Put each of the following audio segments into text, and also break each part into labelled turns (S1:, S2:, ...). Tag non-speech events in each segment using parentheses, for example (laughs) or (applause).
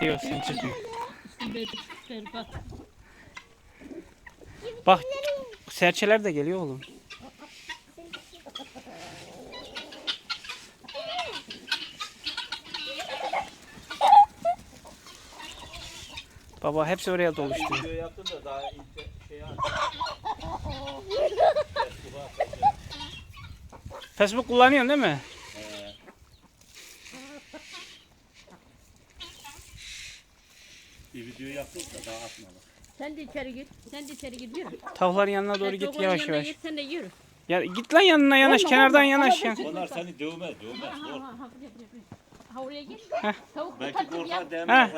S1: Diyorsun.
S2: Berbat.
S1: Bak serçeler de geliyor oğlum. Baba hepsi oraya doluştu.
S3: Video yaptın da daha ilk şey at.
S1: Facebook kullanıyorsun değil mi?
S3: Bir video yaptın da daha atmadım.
S2: Sen de içeri gir. Sen de içeri gir. Yürü.
S1: Tavukların yanına doğru git
S2: tavukların
S1: yavaş
S2: yanına
S1: yavaş.
S2: git, Sen de yürü.
S1: Ya git lan yanına yanaş
S2: Olma,
S1: kenardan
S2: olma.
S1: yanaş ya.
S3: Onlar seni dövmez dövmez.
S2: Ha, ha, ha, buraya, buraya, buraya. Ha oraya gir. Tavuk
S3: Belki
S2: kaçır ya.
S3: korkar
S1: Ha.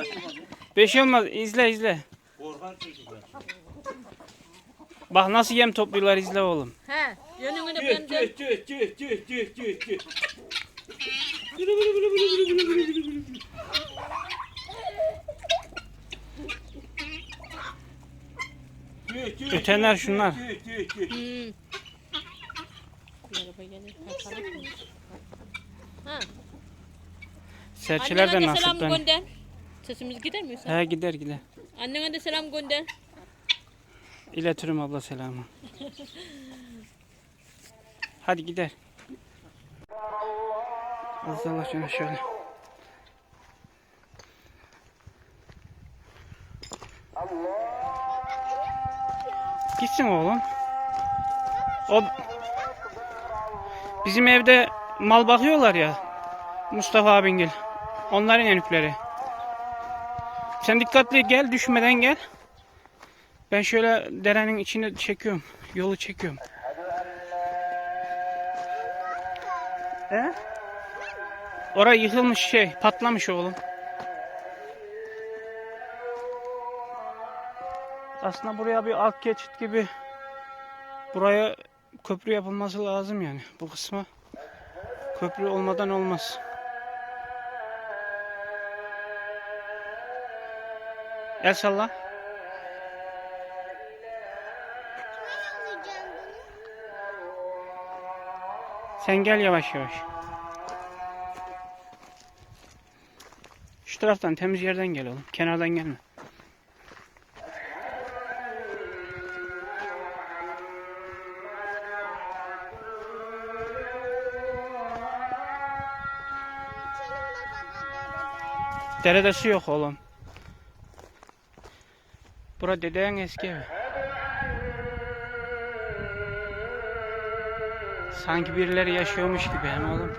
S3: değmez.
S1: Şey olmaz izle izle.
S3: Korkar çocuklar.
S1: Bak nasıl yem topluyorlar izle oğlum.
S2: He. Yönünü
S3: Tüh
S2: ben de.
S3: tüh tüh tüh tüh tüh tüh tüh, tüh, tüh.
S2: Hmm. Araba gelir. Ha.
S1: Serçeler de
S2: Annene de selam
S1: nasipten.
S2: gönder. Sesimiz gider mi? sen?
S1: He gider gider.
S2: Annene de selam gönder.
S1: İletirim abla selamı. Hadi gider. Az Allah şunu şöyle. Gitsin oğlum. O bizim evde mal bakıyorlar ya. Mustafa abingil. Onların enükleri. Sen dikkatli gel, düşmeden gel. Ben şöyle derenin içine çekiyorum. Yolu çekiyorum. He? Oraya yıkılmış şey, patlamış oğlum. Aslında buraya bir alt geçit gibi buraya köprü yapılması lazım yani. Bu kısma köprü olmadan olmaz. El. Sen gel yavaş yavaş. Şu taraftan temiz yerden gel oğlum. Kenardan gelme. Derede su yok oğlum. Bura dedeğin eski evi. Sanki birileri yaşıyormuş gibi hem oğlum.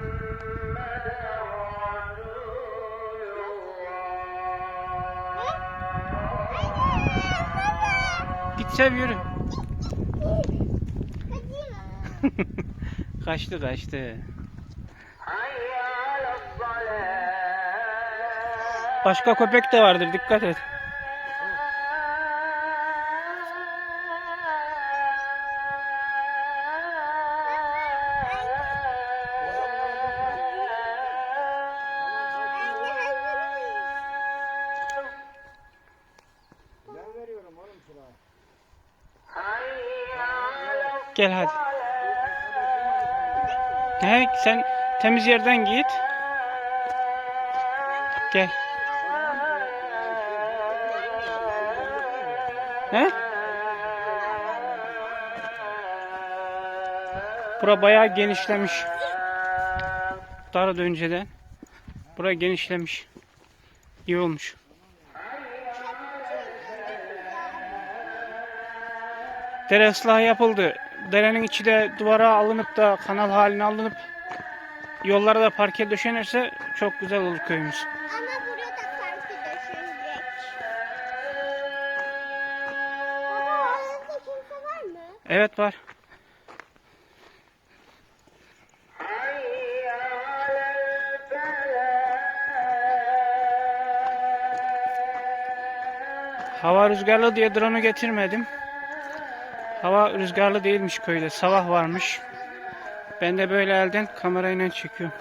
S1: Git sev yürü. (laughs) kaçtı kaçtı. Başka köpek de vardır dikkat et. Gel hadi. He, sen temiz yerden git. Gel. He? Bura bayağı genişlemiş. Daha da önceden. Bura genişlemiş. İyi olmuş. Dere ıslahı yapıldı. Derenin içi de duvara alınıp da kanal haline alınıp yollara da parke döşenirse çok güzel olur köyümüz. Evet var. Hava rüzgarlı diye drone'u getirmedim. Hava rüzgarlı değilmiş köyde. Sabah varmış. Ben de böyle elden kamerayla çekiyorum.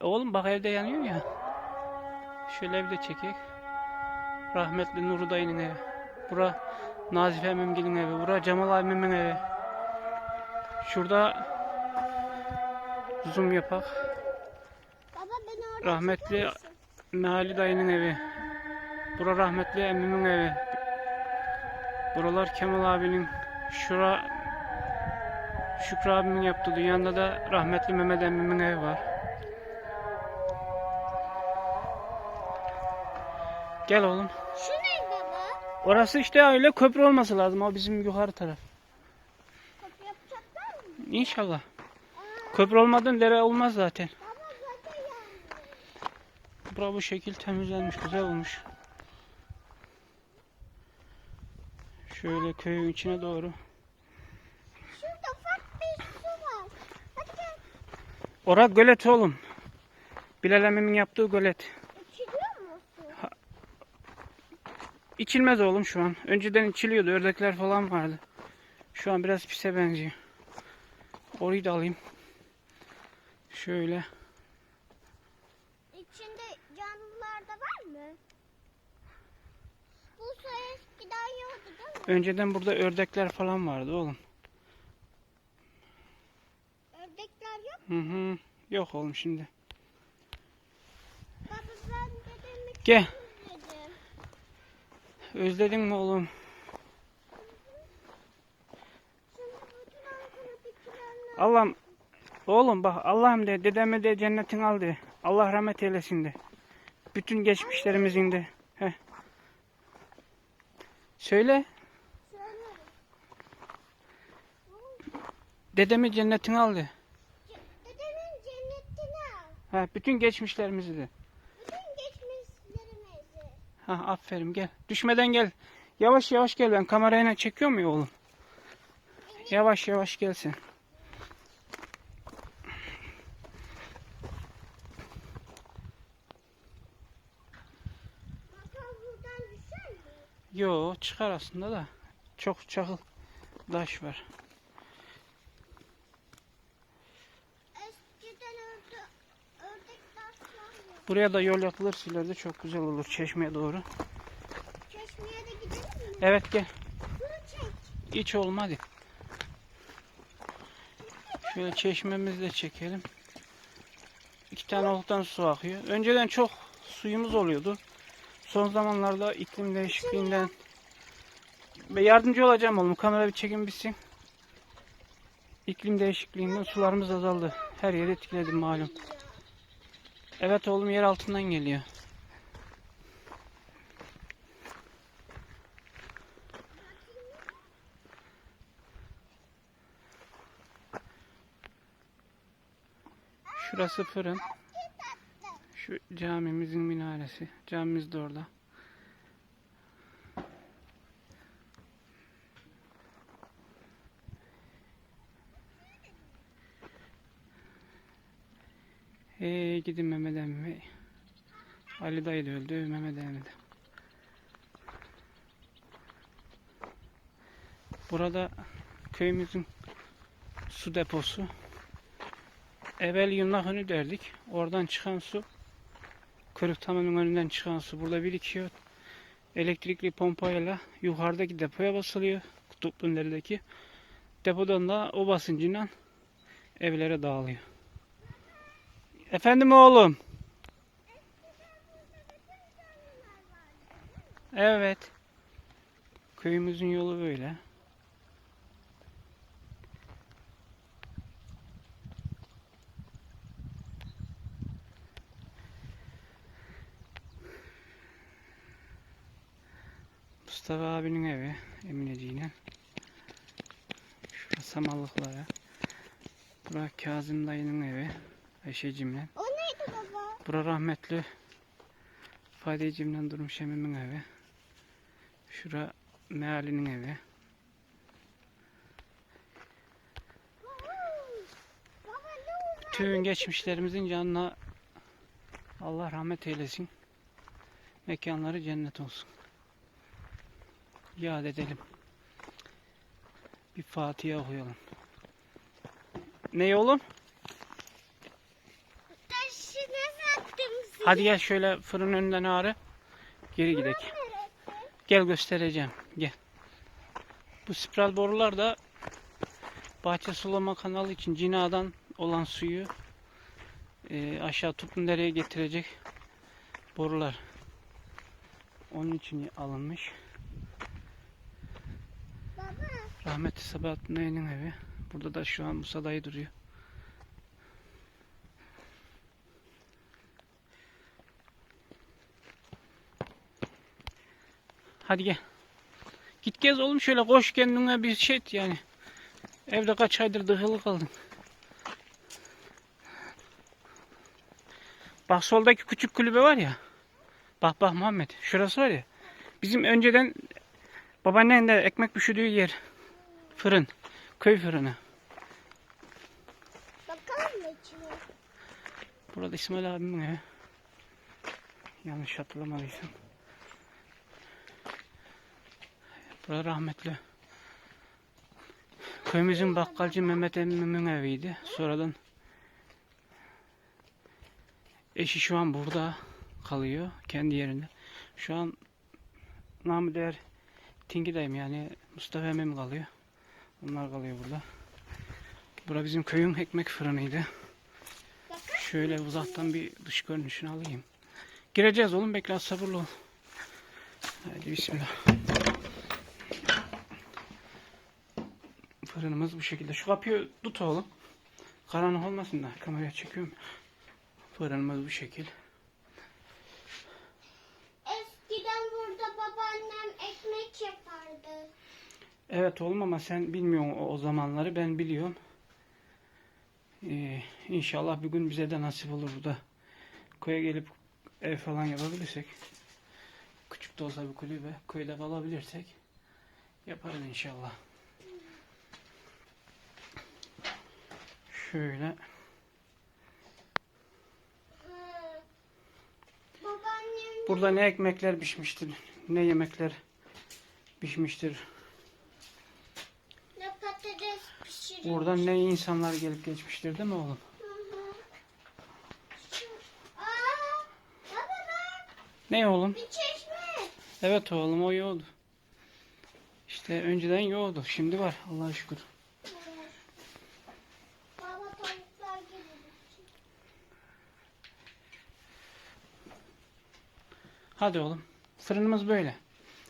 S1: Oğlum bak evde yanıyor ya. Şöyle evde çekek. Rahmetli Nuru dayının evi. Bura Nazife Memgil'in evi. Bura Cemal abimin evi. Şurada zoom yapak.
S4: Baba
S1: Rahmetli? Meali dayının evi. Bura rahmetli emmimin evi. Buralar Kemal abinin. Şura Şükrü abimin yaptığı dünyada da rahmetli Mehmet emmimin evi var. Gel oğlum.
S4: Şu ne baba?
S1: Orası işte öyle köprü olması lazım. O bizim yukarı taraf.
S4: Kapı yapacaklar mı?
S1: İnşallah. Köprü olmadan dere olmaz zaten.
S4: Baba zaten yandı.
S1: Bura bu şekil temizlenmiş, güzel olmuş. Şöyle köyün içine doğru.
S4: Şurada ufak bir su var. Gel.
S1: Ora gölet oğlum. Bilal yaptığı gölet.
S4: İçiliyor mu su?
S1: İçilmez oğlum şu an. Önceden içiliyordu. Ördekler falan vardı. Şu an biraz pise benziyor. Orayı da alayım. Şöyle.
S4: İçinde canlılar da var mı? Bu su eskiden yoktu değil mi?
S1: Önceden burada ördekler falan vardı oğlum.
S4: Ördekler yok.
S1: Hı hı. Yok oğlum şimdi.
S4: Baba ben dedemi
S1: Gel. Özledin mi oğlum? Allah'ım oğlum bak Allah'ım de dedeme de cennetin al de. Allah rahmet eylesin de. Bütün geçmişlerimizin de. Heh. Söyle. Dedemi cennetin al de.
S4: Dedemin cennetini al.
S1: Ha, bütün geçmişlerimizi de. Ha, aferin gel. Düşmeden gel. Yavaş yavaş gel ben kamerayla çekiyor muyum oğlum? Yavaş yavaş gelsin. Yo çıkar aslında da. Çok çakıl taş var.
S4: Eskiden ördü, ördekler falan yok.
S1: Buraya da yol yapılırsa ileride çok güzel olur çeşmeye doğru.
S4: Çeşmeye de gidelim mi?
S1: Evet gel.
S4: Bunu çek.
S1: İç oğlum hadi. Şöyle çeşmemizi de çekelim. İki tane oluktan su akıyor. Önceden çok suyumuz oluyordu. Son zamanlarda iklim değişikliğinden ve yardımcı olacağım oğlum. Kamera bir çekim bitsin. İklim değişikliğinden sularımız azaldı. Her yeri etkiledi malum. Evet oğlum yer altından geliyor. Şurası fırın. Şu camimizin minaresi. Camimiz de orada. Hey gidin Mehmet emmi. Ali dayı da öldü. Mehmet emmi de. Burada köyümüzün su deposu. Evvel yılnak önü derdik. Oradan çıkan su kırık tamamen önünden çıkan su burada birikiyor. Elektrikli pompayla yukarıdaki depoya basılıyor. Kutuplu neredeki. Depodan da o basıncıyla evlere dağılıyor. Efendim oğlum. Evet. Köyümüzün yolu böyle. Mustafa abinin evi Emineciğine. Şurası samallıkları. Bura Kazım dayının evi Ayşecimle.
S4: O neydi baba?
S1: Bura rahmetli Fadicimle Durmuş emimin evi. Şura Meali'nin evi. Bütün geçmişlerimizin canına Allah rahmet eylesin. Mekanları cennet olsun. Yad edelim. Bir Fatiha okuyalım. Ne oğlum? Hadi gel şöyle fırın önünden ağrı. Geri gidelim. Gel göstereceğim. Gel. Bu spiral borular da bahçe sulama kanalı için cinadan olan suyu e, aşağı Tupludere'ye getirecek borular. Onun için alınmış.
S4: Baba.
S1: Rahmetli Sabahattin Bey'in evi. Burada da şu an Musa dayı duruyor. Hadi gel. Git gez oğlum şöyle koş kendine bir şey et yani. Evde kaç aydır dıhılı kaldın. Bak soldaki küçük kulübe var ya. Bak bak Muhammed. Şurası var ya. Bizim önceden babaannen de ekmek pişirdiği yer. Fırın. Köy fırını.
S4: Bakalım mı içine?
S1: Burada İsmail abimin evi. Yanlış hatırlamadıysam. Burada rahmetli. Köyümüzün bakkalcı Mehmet emmimin eviydi. Sonradan eşi şu an burada kalıyor. Kendi yerinde. Şu an namı değer Tingi'deyim yani Mustafa emmim kalıyor. Onlar kalıyor burada. Bura bizim köyün ekmek fırınıydı. Şöyle uzaktan bir dış görünüşünü alayım. Gireceğiz oğlum bekle sabırlı ol. Hadi bismillah. Fırınımız bu şekilde. Şu kapıyı tut oğlum. Karanlık olmasın da kameraya çekiyorum. Fırınımız bu şekil.
S4: Eskiden burada babaannem ekmek yapardı.
S1: Evet oğlum ama sen bilmiyorsun o, o zamanları ben biliyorum. Ee, inşallah bir gün bize de nasip olur burada. Köye gelip ev falan yapabilirsek. Küçük de olsa bir kulübe köyde kalabilirsek yaparız inşallah. Şöyle burada ne ekmekler pişmiştir ne yemekler pişmiştir.
S4: ne patates pişiriyor.
S1: Burada ne insanlar gelip geçmiştir değil mi oğlum?
S4: Hı hı. Şu- Aa, baba bak
S1: Ne oğlum?
S4: bir çeşme.
S1: Evet oğlum o yoğdu. İşte önceden yoğdu. Şimdi var Allah'a şükür.
S4: Baba tavuklar gelir.
S1: Hadi oğlum. Fırınımız böyle.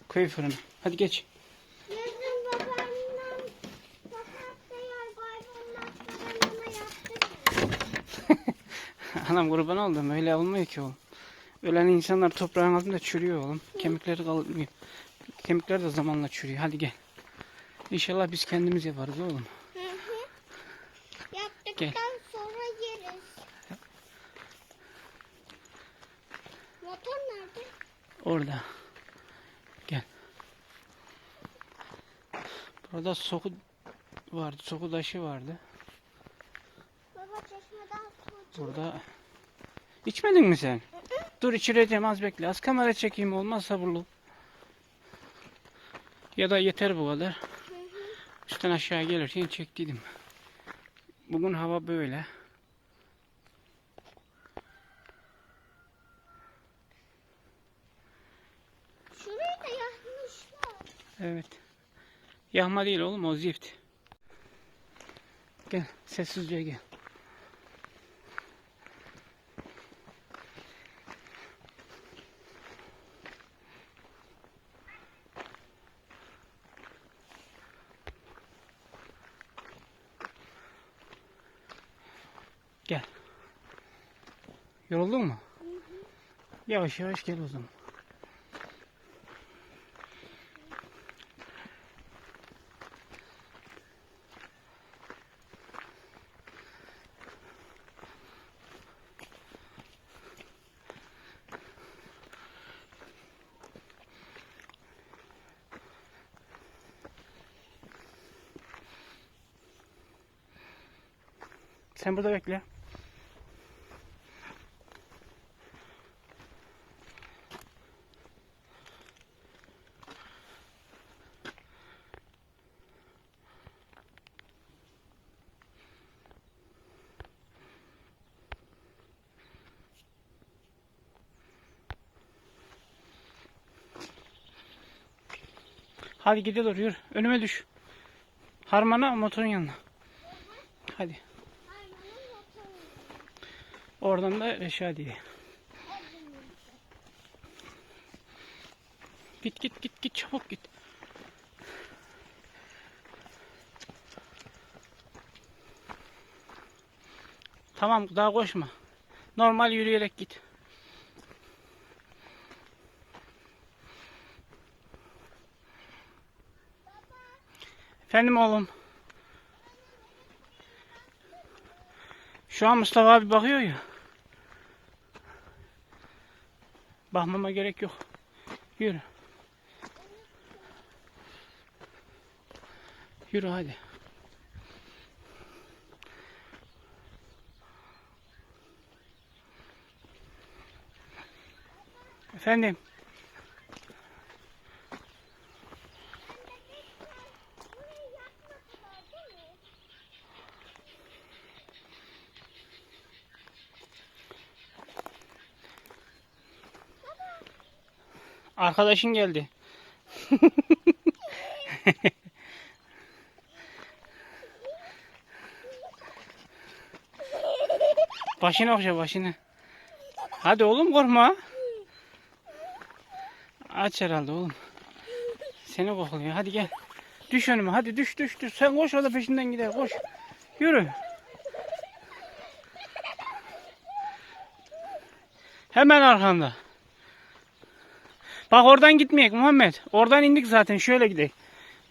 S1: Köy fırını. Hadi geç. (laughs) Anam kurban oldum. Öyle olmuyor ki oğlum. Ölen insanlar toprağın altında çürüyor oğlum. Kemikleri kalmıyor. Kemikler de zamanla çürüyor. Hadi gel. İnşallah biz kendimiz yaparız oğlum.
S4: Hı hı.
S1: Gel. Orada. Gel. Burada soku vardı. Soku taşı vardı.
S4: Baba çeşmeden su
S1: Burada. İçmedin mi sen? Dur içireceğim az bekle. Az kamera çekeyim olmaz sabırlı. Ya da yeter bu kadar. Üstten aşağı gelirken çektiydim. Bugün hava böyle. Evet. Yağma değil oğlum o zift. Gel sessizce gel. Gel. Yoruldun mu? Yavaş yavaş gel o zaman. Sen burada bekle. Hadi gidiyor yürü. Önüme düş. Harmana motorun yanına. Hadi. Oradan da Reşadiye. Git git git git çabuk git. Tamam daha koşma. Normal yürüyerek git. Efendim oğlum. Şu an Mustafa abi bakıyor ya. Bakmama gerek yok. Yürü. Yürü hadi. Efendim. Arkadaşın geldi. (laughs) başını okşa başını. Hadi oğlum korkma. Aç herhalde oğlum. Seni kokluyor. Hadi gel. Düş önüme. Hadi düş düş düş. Sen koş o da peşinden gider. Koş. Yürü. Hemen arkanda. Bak oradan gitmeyek Muhammed. Oradan indik zaten. Şöyle gidelim.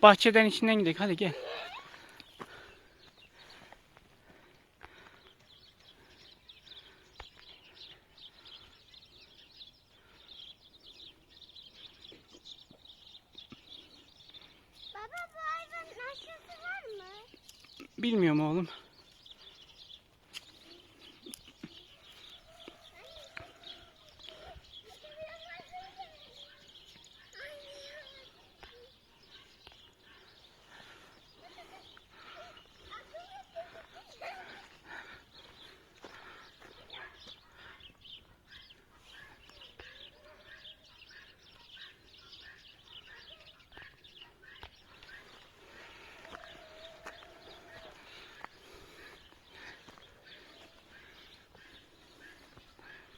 S1: Bahçeden içinden gidelim. Hadi gel.
S4: Baba bu hayvan aşısı var mı?
S1: Bilmiyorum oğlum.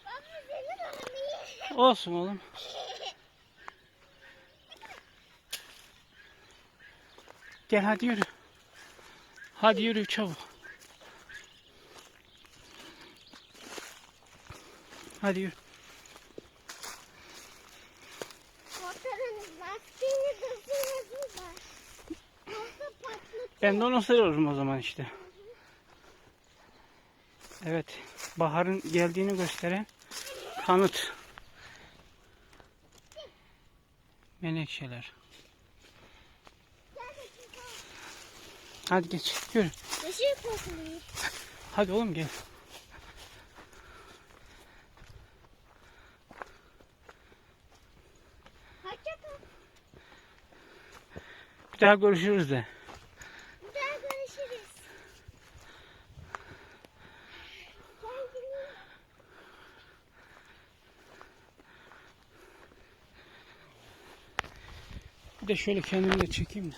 S4: Baba senin anneyi.
S1: Olsun oğlum. Gel hadi yürü. Hadi yürü çabuk. Hadi yürü. Ben de onu seviyorum o zaman işte. Evet. Baharın geldiğini gösteren kanıt. Menekşeler. Hadi geç. Yürü.
S4: Kokuluyor.
S1: Hadi oğlum gel. Bir daha görüşürüz de.
S4: Bir daha görüşürüz. Kendine
S1: De şöyle kendimi de çekeyim de.